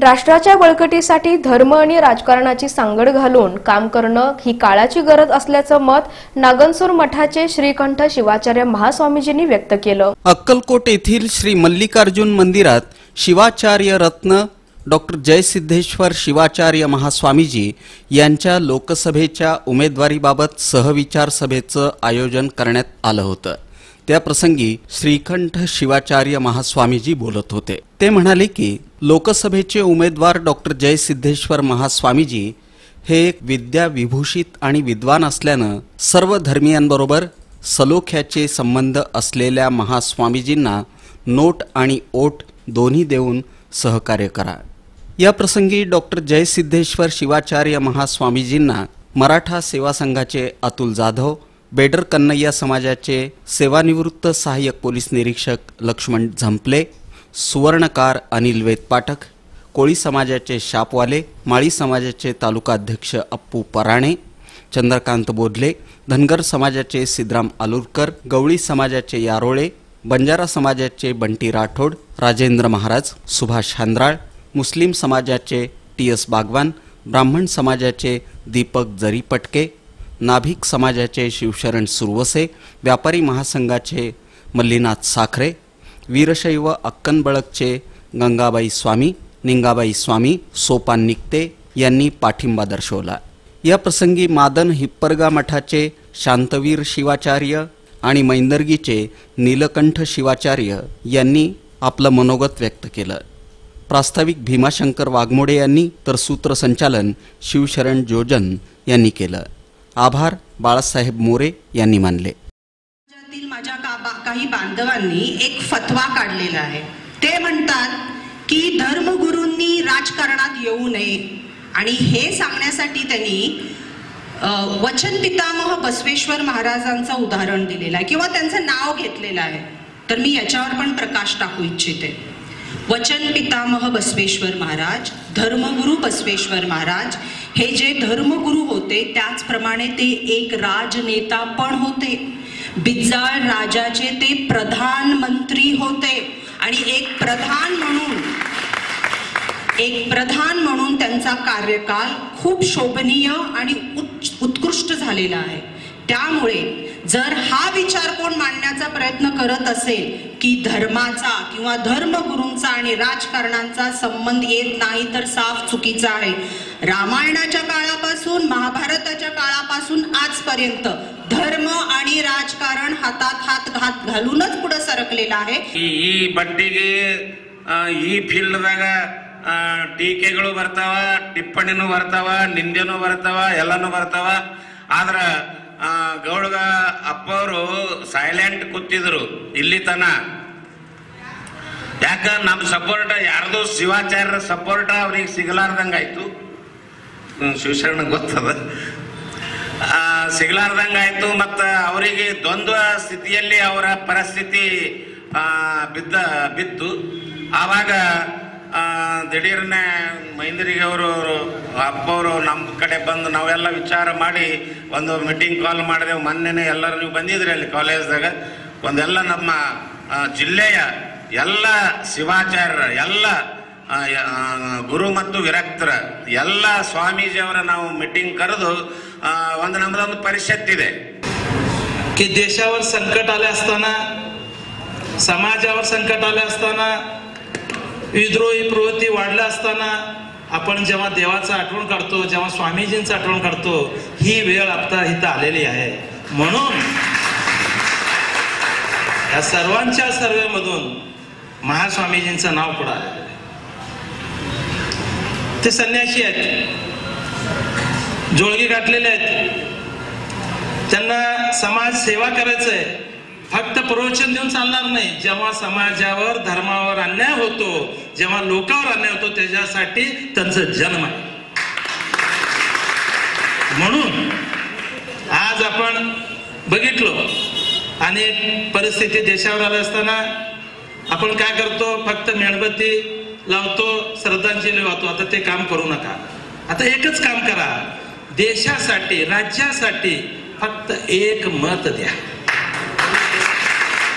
राष्ट्राच्या बळकटीसाठी धर्म आणि राजकारणाची सांगड घालून काम करणं ही काळाची गरज असल्याचं मत नागनसूर मठाचे श्रीकंठ शिवाचार्य महास्वामीजींनी व्यक्त केलं. अक्कलकोट येथील श्री मल्लिकार्जुन मंदिरात शिवाचार्य रत्न डॉक्टर जयसिद्धेश्वर शिवाचार्य महास्वामीजी यांच्या लोकसभेच्या उमेदवारीबाबत सहविचार सभेचं आयोजन करण्यात आलं होतं. त्याप्रसंगी श्रीकंठ शिवाचार्य महास्वामीजी बोलत होते. ते म्हणाले की लोकसभेचे उमेदवार डॉक्टर जयसिद्धेश्वर महास्वामीजी हे एक विद्या विभूषित आणि विद्वान असल्यानं सर्व धर्मियांबरोबर सलोख्याचे संबंध असलेल्या महास्वामीजींना नोट आणि ओट दोन्ही देऊन सहकार्य करा. या प्रसंगी डॉक्टर जयसिद्धेश्वर शिवाचार्य महास्वामीजींना मराठा सेवा संघाचे अतुल जाधव बेडर कन्नय्या समाजाचे सेवानिवृत्त सहाय्यक पोलीस निरीक्षक लक्ष्मण झंपले सुवर्णकार अनिल वेदपाठक कोळी समाजाचे शापवाले माळी समाजाचे तालुका अध्यक्ष अप्पू पराणे चंद्रकांत बोधले धनगर समाजाचे सिद्धराम आलुरकर गवळी समाजाचे यारोळे बंजारा समाजाचे बंटी राठोड राजेंद्र महाराज सुभाष हांद्राळ मुस्लिम समाजाचे टी एस बागवान ब्राह्मण समाजाचे दीपक जरीपटके नाभिक समाजाचे शिवशरण सुरवसे व्यापारी महासंघाचे मल्लीनाथ साखरे वीरशैव अक्कनबळकचे गंगाबाई स्वामी निंगाबाई स्वामी सोपान निकते यांनी पाठिंबा दर्शवला. या प्रसंगी मादन हिप्परगा मठाचे शांतवीर शिवाचार्य आणि मैंदर्गीचे नीलकंठ शिवाचार्य यांनी आपलं मनोगत व्यक्त केलं. प्रास्ताविक भीमाशंकर वाघमोडे यांनी तर सूत्रसंचालन शिवशरण जोजन यांनी केलं. आभार बाळासाहेब मोरे यांनी मानले. माझ्या का बा- काही बांधवांनी एक फतवा काढलेला आहे. ते म्हणतात की धर्मगुरूंनी राजकारणात येऊ नये. आणि हे सांगण्यासाठी त्यांनी वचन पितामह बसवेश्वर महाराजांचं उदाहरण दिलेलं आहे किंवा त्यांचं नाव घेतलेलं आहे. तर मी याच्यावर पण प्रकाश टाकू इच्छिते. वचन पितामह बसवेश्वर महाराज धर्मगुरू बसवेश्वर महाराज हे जे धर्मगुरू होते त्याचप्रमाणे ते एक राजनेता पण होते. बिजाळ राजाचे ते प्रधानमंत्री होते. आणि एक प्रधान म्हणून एक प्रधान म्हणून त्यांचा कार्यकाल खूप शोभनीय आणि उत्कृष्ट झालेला आहे. त्यामुळे जर हा विचार कोण मांडण्याचा प्रयत्न करत असेल की धर्माचा किंवा धर्मगुरूंचा आणि राजकारणाचा संबंध येत नाही तर साफ चुकीचा आहे रामायणाच्या काळापासून महाभारताच्या काळापासून आजपर्यंत धर्म आणि राजकारण हातात हात घात घालूनच पुढे सरकलेला आहे ಈ ಈ ಬಟ್ಟಿಗೆ ಆ, ಈ ಫೀಲ್ಡ್ದಾಗ ಆ, ಟೀಕೆಗಳು ಬರ್ತಾವ ಟಿಪ್ಪಣಿನೂ ಬರ್ತಾವ ನಿಂದೆನೂ ಬರ್ತಾವ ಎಲ್ಲನೂ ಬರ್ತಾವ ಆದ್ರ ಆ, ಗೌಡ್ಗ ಅಪ್ಪವರು ಸೈಲೆಂಟ್ ಕೂತಿದ್ರು, ಇಲ್ಲಿ ತನ. ಯಾಕ ನಮ್ಮ ಸಪೋರ್ಟ್ ಯಾರ್ದು ಶಿವಾಚಾರ್ಯರ ಸಪೋರ್ಟ್ ಅವ್ರಿಗೆ ಸಿಗಲಾರ್ದಂಗಾಯ್ತು? ಶಿವಶರಣ ಗೊತ್ತದ. ಸಿಗಲಾರ್ದಂಗಾಯ್ತು ಮತ್ತ ಅವರಿಗೆ ದ್ವಂದ್ವ ಸ್ಥಿತಿಯಲ್ಲಿ ಅವರ ಪರಿಸ್ಥಿತಿ ಬಿದ್ದ, ಬಿತ್ತು. ಆವಾಗ ದಿಢೀರ್ನೆ ಮೈಂದ್ರಿಗೆ ಅವರು ಅಪ್ಪವರು ನಮ್ಮ ಕಡೆ ಬಂದು ನಾವೆಲ್ಲ ವಿಚಾರ ಮಾಡಿ ಒಂದು ಮೀಟಿಂಗ್ ಕಾಲ್ ಮಾಡಿದೆವು ಮೊನ್ನೆನೆ ಎಲ್ಲರೂ ನೀವು ಬಂದಿದ್ರಿ ಅಲ್ಲಿ ಕಾಲೇಜ್ದಾಗ ಒಂದೆಲ್ಲ ನಮ್ಮ ಆ, ಜಿಲ್ಲೆಯ ಎಲ್ಲ ಶಿವಾಚಾರ್ಯರ ಎಲ್ಲ ಆ, ಯ- ಆ, ಗುರು ಮತ್ತು ವಿರಕ್ತರ ಎಲ್ಲ ಸ್ವಾಮೀಜಿಯವರ ನಾವು ಮೀಟಿಂಗ್ ಕರೆದು ಆ, ಒಂದು ನಮ್ಮದೊಂದು ಪರಿಷತ್ ಇದೆ की देशावर संकट आले असताना समाजावर संकट आले असताना विद्रोही प्रवृत्ती वाढल्या असताना आपण जेव्हा देवाचं आठवण काढतो जेव्हा स्वामीजींचं आठवण काढतो ही वेळ आता इथं आलेली आहे. म्हणून या सर्वांच्या सर्वेमधून महास्वामीजींचं नाव पुढे आलेलं आहे. ते संन्यासी आहेत. जोळगी गाठलेले आहेत. त्यांना समाज सेवा करायचं आहे फक्त प्रवचन देऊन चालणार नाही. जेव्हा समाजावर धर्मावर अन्याय होतो जेव्हा लोकांवर अन्याय होतो त्याच्यासाठी त्यांचा जन्म आहे. म्हणून आज आपण बघितलो आणि परिस्थिती देशावर आली असताना आपण काय करतो? फक्त मेणबत्ती लावतो श्रद्धांजली वाहतो. आता ते काम करू नका. आता एकच काम करा. देशासाठी राज्यासाठी फक्त एक मत द्या.